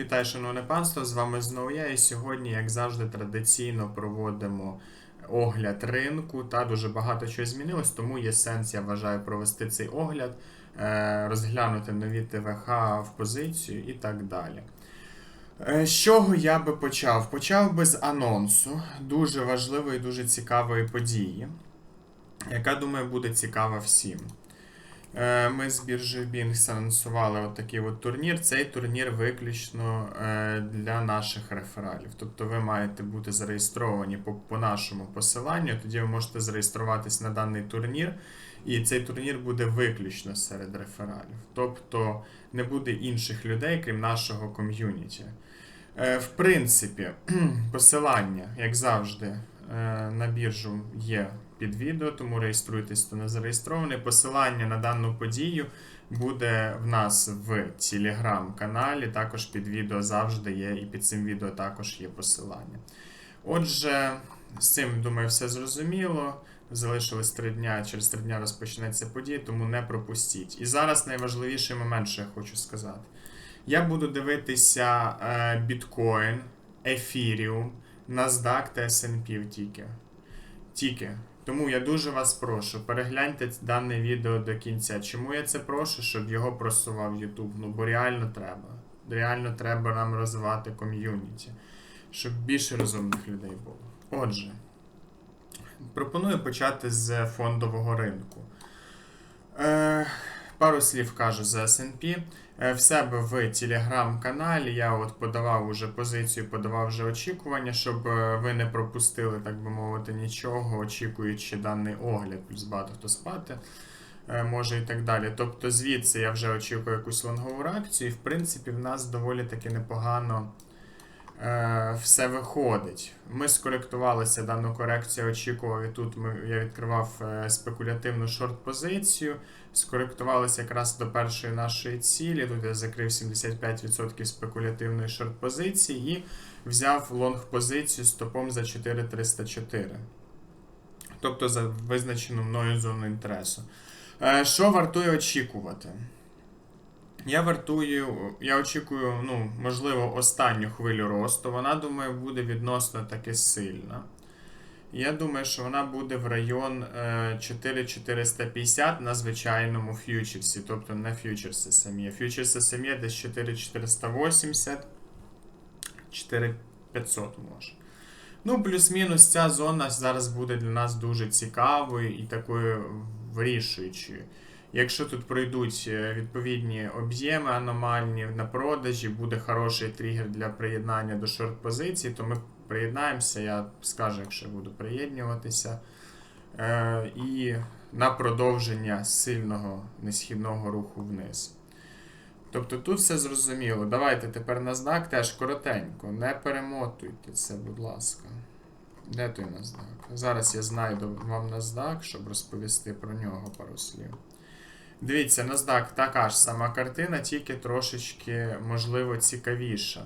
Вітаю, шановне панство! З вами знову я. І сьогодні, як завжди, традиційно проводимо огляд ринку. Та дуже багато чого змінилось, тому є сенс, я вважаю, провести цей огляд, е, розглянути нові ТВХ в позицію і так далі. Е, З чого я би почав? Почав би з анонсу дуже важливої, дуже цікавої події, яка, думаю, буде цікава всім. Е, Ми з біржі Binance анонсували от такий от турнір. Цей турнір виключно е, для наших рефералів. Тобто ви маєте бути зареєстровані по, по нашому посиланню, тоді ви можете зареєструватись на даний турнір. І цей турнір буде виключно серед рефералів. Тобто не буде інших людей, крім нашого ком'юніті. Е, В принципі, посилання, як завжди, на біржу є під відео, тому реєструйтесь, хто не зареєстрований. Посилання на дану подію буде в нас в телеграм-каналі. Також під відео завжди є, і під цим відео також є посилання. Отже, з цим, думаю, все зрозуміло. Залишилось три дня, через три дня розпочнеться подія, тому не пропустіть. І зараз найважливіший момент, що я хочу сказати. Я буду дивитися е, біткоін, ефіріум, NASDAQ та S&P тільки. Тільки. Тому я дуже вас прошу, перегляньте дане відео до кінця. Чому я це прошу? Щоб його просував YouTube. Ну, бо реально треба. Реально треба нам розвивати ком'юніті, щоб більше розумних людей було. Отже, пропоную почати з фондового ринку. Е, пару слів кажу за SP. Е, В себе в телеграм-каналі я от подавав уже позицію, подавав вже очікування, щоб е, ви не пропустили, так би мовити, нічого, очікуючи даний огляд, плюс багато хто спати е, може і так далі. Тобто звідси я вже очікую якусь лонгову реакцію, і в принципі в нас доволі таки непогано все виходить. Ми скоректувалися дану корекцію, очікував, і тут ми, я відкривав е, спекулятивну шорт-позицію. Скоректувалися якраз до першої нашої цілі. Тут я закрив 75% спекулятивної шорт-позиції і взяв лонг-позицію з топом за 4304. Тобто за визначену мною зону інтересу. Е, Що вартує очікувати? Я вартую, я очікую, ну, можливо, останню хвилю росту. Вона, думаю, буде відносно таки сильна. Я думаю, що вона буде в район е, 4450 на звичайному фьючерсі, тобто не фьючерси самі. Фьючерси самі десь 4480, 4500 може. Ну, плюс-мінус ця зона зараз буде для нас дуже цікавою і такою вирішуючою. Якщо тут пройдуть е, відповідні об'єми аномальні на продажі, буде хороший тригер для приєднання до шорт-позиції, то ми приєднаємося, я скажу, якщо буду приєднуватися. Е, і на продовження сильного несхідного руху вниз. Тобто тут все зрозуміло. Давайте тепер NASDAQ теж коротенько. Не перемотуйте це, будь ласка. Де той NASDAQ? Зараз я знайду вам NASDAQ, щоб розповісти про нього пару слів. Дивіться, NASDAQ така ж сама картина, тільки трошечки, можливо, цікавіша.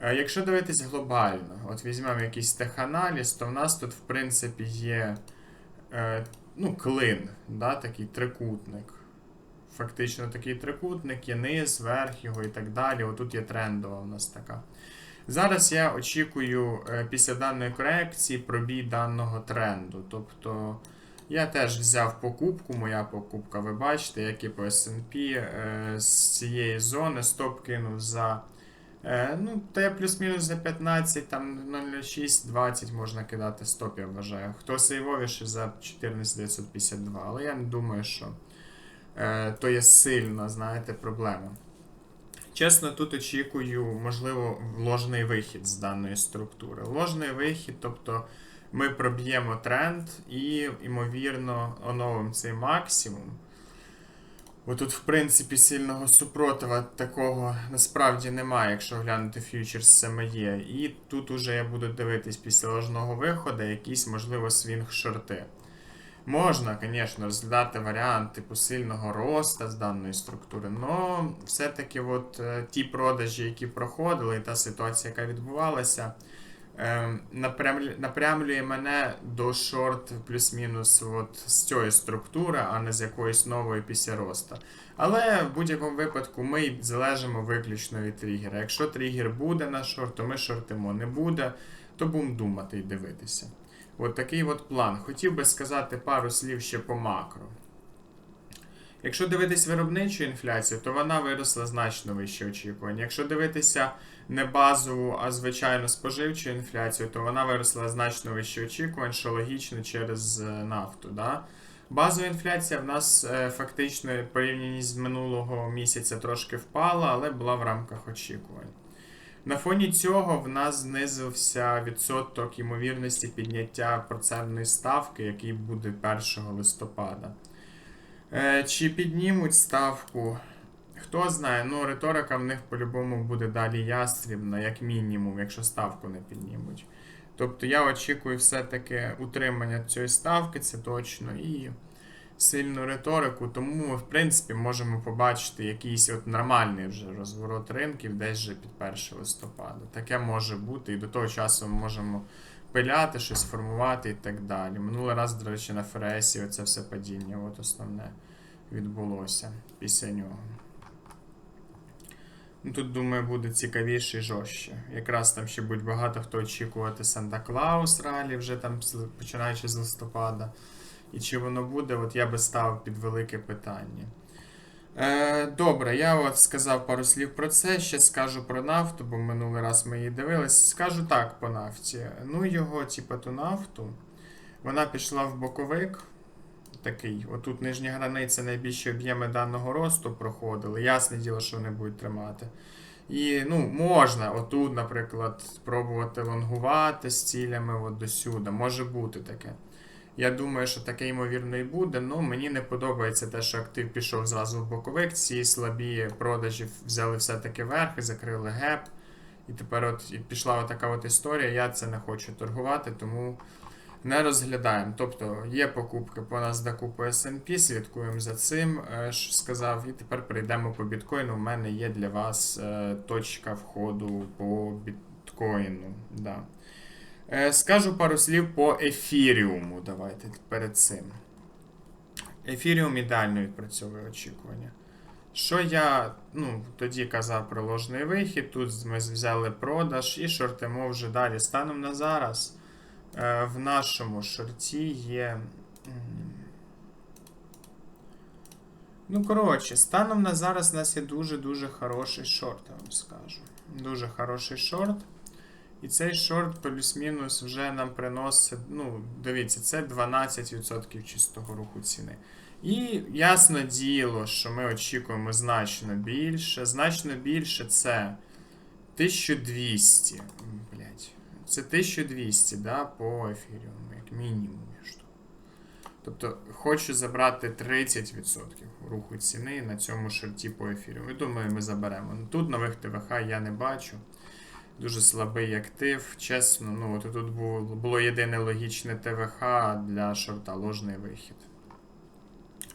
Е, Якщо дивитись глобально, от візьмемо якийсь теханаліз, то в нас тут, в принципі, є е, ну, клин, да, такий трикутник. Фактично такий трикутник, є низ, верх його і так далі. Отут є трендова у нас така. Зараз я очікую е, після даної корекції пробій даного тренду. Тобто я теж взяв покупку, моя покупка, ви бачите, як і по SP е, з цієї зони стоп кинув за. Е, ну, те плюс-мінус за 15, там 0,6-20 можна кидати стоп, я вважаю. Хто сейвовіше за 14952, але я не думаю, що е, то є сильна, знаєте, проблема. Чесно, тут очікую, можливо, ложний вихід з даної структури. Ложний вихід, тобто ми проб'ємо тренд і, ймовірно, оновимо цей максимум. Бо тут, в принципі, сильного супротива такого насправді немає, якщо глянути фьючерс саме є. І тут уже я буду дивитись після ложного виходу якісь, можливо, свінг шорти. Можна, звісно, розглядати варіант типу сильного росту з даної структури, але все-таки от, е, ті продажі, які проходили, і та ситуація, яка відбувалася, напрямлює мене до шорт плюс-мінус от з цієї структури, а не з якоїсь нової після росту. Але в будь-якому випадку ми залежимо виключно від тригера. Якщо тригер буде на шорт, то ми шортимо. Не буде, то будемо думати і дивитися. От такий от план. Хотів би сказати пару слів ще по макро. Якщо дивитись виробничу інфляцію, то вона виросла значно вище очікувань. Якщо дивитися не базову, а звичайно споживчу інфляцію, то вона виросла значно вище очікувань, що логічно через е, нафту. Да? Базова інфляція в нас е, фактично порівняно з минулого місяця трошки впала, але була в рамках очікувань. На фоні цього в нас знизився відсоток ймовірності підняття процентної ставки, який буде 1 листопада. Е, Чи піднімуть ставку? Хто знає, ну риторика в них по-любому буде далі ястрібна, як мінімум, якщо ставку не піднімуть. Тобто я очікую все-таки утримання цієї ставки, це точно, і сильну риторику, тому ми, в принципі, можемо побачити якийсь от нормальний вже розворот ринків десь вже під 1 листопада. Таке може бути, і до того часу ми можемо пиляти, щось формувати і так далі. Минулий раз, до речі, на ФРСі оце все падіння, от основне відбулося після нього. Ну, Тут, думаю, буде цікавіше і жорстче. Якраз там ще буде багато хто очікувати Санта Клаус ралі, вже там починаючи з листопада. І чи воно буде, от я би ставив під велике питання. Е, добре, я от сказав пару слів про це. Ще скажу про нафту, бо минулий раз ми її дивились. Скажу так по нафті. Ну, його, типу, ту нафту. Вона пішла в боковик. Такий, отут нижня границя найбільші об'єми даного росту проходили. Ясне діло, що вони будуть тримати. І ну, можна отут, наприклад, спробувати лонгувати з цілями от до сюди. Може бути таке. Я думаю, що таке ймовірно і буде. Ну мені не подобається те, що актив пішов зразу в боковик. Ці слабі продажі взяли все-таки верх і закрили геп. І тепер от пішла така от історія. Я це не хочу торгувати, тому не розглядаємо. Тобто є покупки по NASDAQ, по S&P, слідкуємо за цим, е, що сказав. І тепер перейдемо по біткоїну. У мене є для вас е, точка входу по біткоїну. Да. Е, Скажу пару слів по ефіріуму. Давайте перед цим. Ефіріум ідеально відпрацьовує очікування. Що я ну, тоді казав про ложний вихід, тут ми взяли продаж і шортимо вже далі. Станом на зараз е, в нашому шорті є. Ну, коротше, станом на зараз у нас є дуже-дуже хороший шорт, я вам скажу. Дуже хороший шорт. І цей шорт плюс-мінус вже нам приносить, ну, дивіться, це 12% чистого руху ціни. І ясно діло, що ми очікуємо значно більше. Значно більше це 1200. Блять. Це 1200, да, по ефіріуму, як мінімум. Тобто хочу забрати 30% руху ціни на цьому шорті по ефіріуму. І думаю, ми заберемо. Ну, Тут нових ТВХ я не бачу. Дуже слабий актив. Чесно, ну от тут було, було єдине логічне ТВХ для шорта ложний вихід.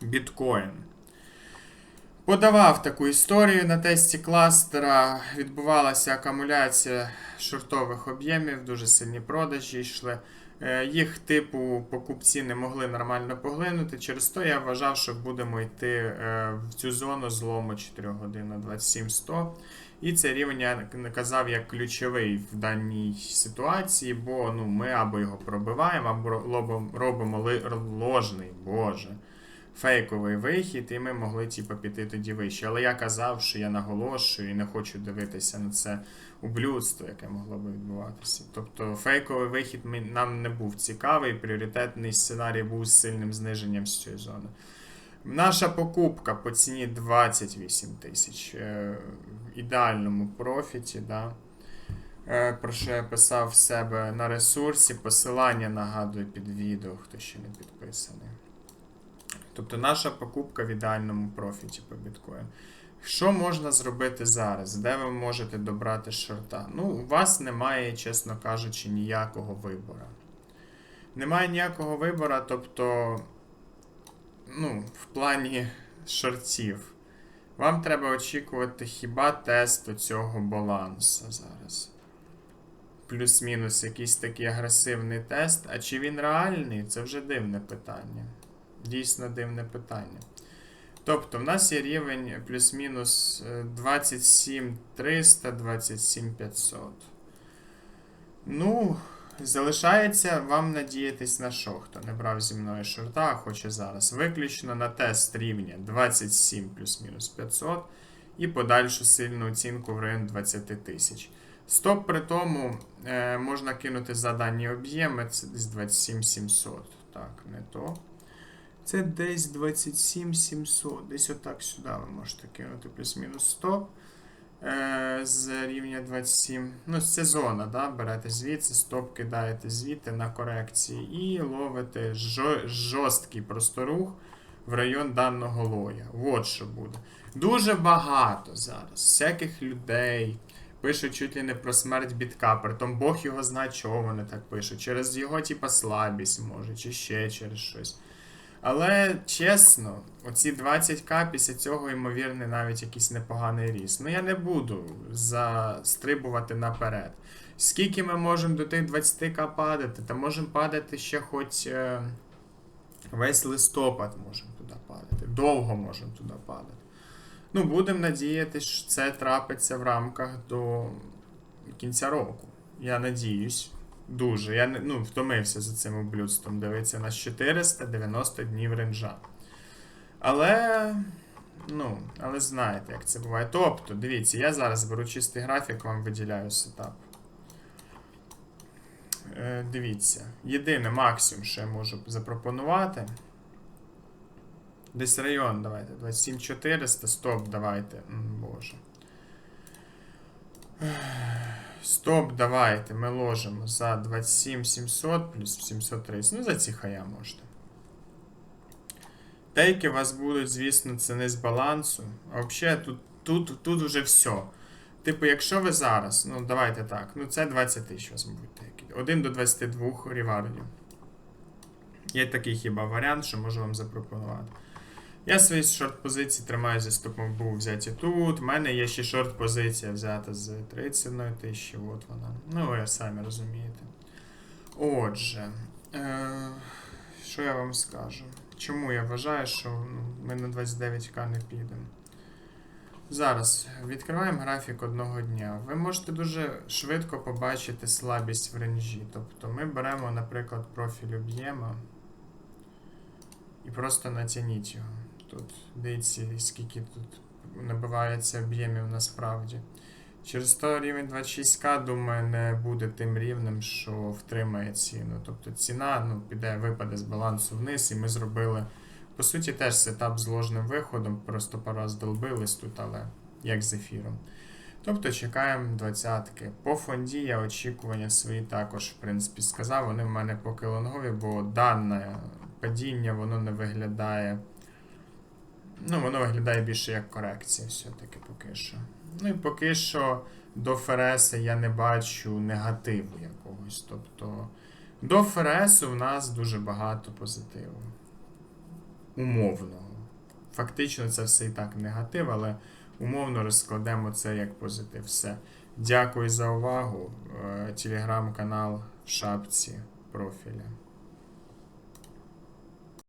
Біткоін. Подавав таку історію на тесті кластера. Відбувалася акумуляція шортових об'ємів, дуже сильні продажі йшли. Е, Їх, типу, покупці не могли нормально поглинути. Через то я вважав, що будемо йти е, в цю зону злому 4 години 2700. І цей рівень я наказав як ключовий в даній ситуації, бо ну, ми або його пробиваємо, або робимо, ложний, боже, фейковий вихід, і ми могли типу, піти тоді вище. Але я казав, що я наголошую і не хочу дивитися на це ублюдство, яке могло би відбуватися. Тобто фейковий вихід нам не був цікавий, пріоритетний сценарій був з сильним зниженням з цієї зони. Наша покупка по ціні 28 тисяч е, в ідеальному профіті. Да? Е, Про що я писав в себе на ресурсі. Посилання нагадую під відео, хто ще не підписаний. Тобто наша покупка в ідеальному профіті по біткоїну. Що можна зробити зараз? Де ви можете добрати шорта? Ну, у вас немає, чесно кажучи, ніякого вибору. Немає ніякого вибору, тобто, ну, в плані шортів. Вам треба очікувати хіба тесту цього балансу зараз. плюс-мінус якийсь такий агресивний тест. А чи він реальний, це вже дивне питання. Дійсно дивне питання. Тобто, в нас є рівень плюс-мінус е, 27 300, 27 500. Ну, залишається вам надіятись на що, хто не брав зі мною шорта, а хоче зараз. Виключно на тест рівня 27 плюс-мінус 500 і подальшу сильну оцінку в район 20 тисяч. Стоп при тому е, можна кинути за дані об'єми, це десь 27 700. Так, не то. Це десь 27 700. Десь отак сюди ви можете кинути плюс-мінус 100 е, з рівня 27. Ну, це зона, да? берете звідси, стоп кидаєте звідти на корекції і ловите жорсткий просто рух в район даного лоя. От що буде. Дуже багато зараз всяких людей. Пишуть чуть ли не про смерть бітка, притом Бог його знає, чого вони так пишуть. Через його, типа, слабість, може, чи ще через щось. Але чесно, оці 20к після цього, ймовірний, навіть якийсь непоганий ріст. Ну я не буду застрибувати наперед. Скільки ми можемо до тих 20к падати? Та можемо падати ще хоч е, весь листопад можемо туди падати. Довго можемо туди падати. Ну, будемо надіятися, що це трапиться в рамках до кінця року. Я надіюсь. Дуже. Я ну, втомився за цим ублюдством. Дивиться на 490 днів ренджа. Але. Ну, але знаєте, як це буває. Тобто, дивіться, я зараз беру чистий графік, вам виділяю сетап. Е, дивіться. Єдине максимум, що я можу запропонувати. Десь район, давайте. 27400, стоп, давайте. М, Боже. Стоп, давайте. Ми ложимо за 27700 плюс 730. Ну, за ці хая можете. Тейки у вас будуть, звісно, це не з балансу. А взагалі тут, тут, тут вже все. Типу, якщо ви зараз, ну давайте так, ну це 20 тисяч у вас будуть тейки. 1 до 22 рівардів. Є такий хіба варіант, що можу вам запропонувати. Я свої шорт-позиції тримаю зі стопом був взяті тут. У мене є ще шорт-позиція взята з 31 тисячі, от вона. Ну, ви самі розумієте. Отже, е- що я вам скажу? Чому я вважаю, що ну, ми на 29к не підемо? Зараз відкриваємо графік одного дня. Ви можете дуже швидко побачити слабість в ренжі. Тобто ми беремо, наприклад, профіль об'єма і просто натягніть його. Тут дивіться, скільки тут набивається об'ємів насправді. Через то рівень 26к, думаю, не буде тим рівнем, що втримає ціну. Тобто ціна ну, піде, випаде з балансу вниз, і ми зробили, по суті, теж сетап з ложним виходом, просто пару раз долбились тут, але як з ефіром. Тобто чекаємо двадцятки. По фонді я очікування свої також, в принципі, сказав. Вони в мене поки лонгові, бо дане падіння воно не виглядає. Ну, воно виглядає більше як корекція, все-таки поки що. Ну і поки що до ФРС я не бачу негативу якогось. Тобто до ФРС у нас дуже багато позитиву. Умовного. Фактично, це все і так негатив, але умовно розкладемо це як позитив. Все. Дякую за увагу. Е, Телеграм-канал в шапці профіля.